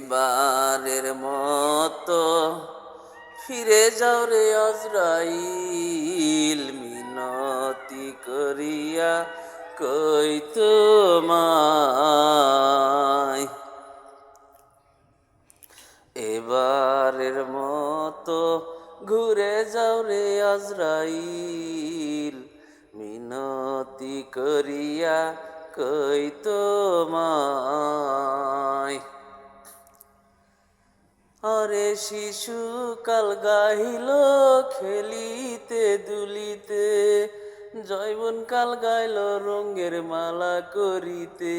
এবারের মতো। ফিরে যাও রে আজরাইল মিনতি করিয়া কই তোমায়। এবারের মতো ঘুরে যাও রে আজরাইল মিনতি করিয়া কই তোমায়। আরে শিশু কাল গাইল খেলিতে দুলিতে জৈবন কাল গাইল রঙের মালা করিতে।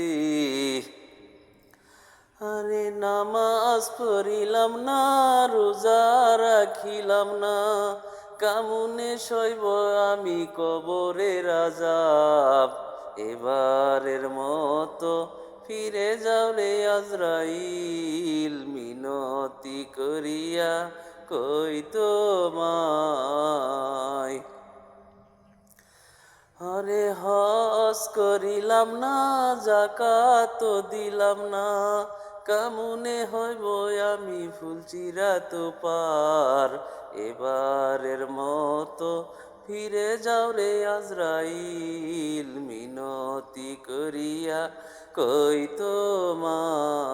আরে নামাজ পড়িলাম না, রোজা রাখিলাম না, কামুনে শৈব আমি কবরে রাজাব। এবারের মতো ফিরে যাও রে আজরাইল মিনতি করিয়া কই তোমায়? আরে হস করিলাম না, জাকাত দিলাম না। কামুনে হইব আমি ফুলচিরা তো পার এবারের মতো ফিরে যাও রে আজরাইল, মিনতি করিয়া কই তোমায়?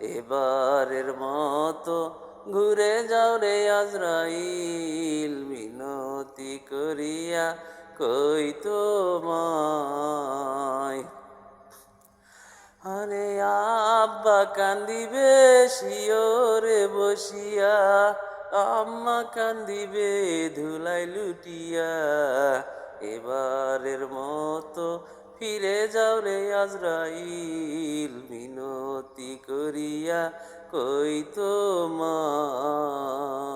এবারের মতো ঘুরে যাও রে আজরাইল, মিনতি করিয়া কই তোমায়? আরে আব্বা কান্দিবে, শিওরে বসিয়া, আম্মা কান্দিবে, ধুলাই লুটিয়া, এবারের মতো ফিরে যাও রে আজরাইল মিনতি করিয়া কই তোমায়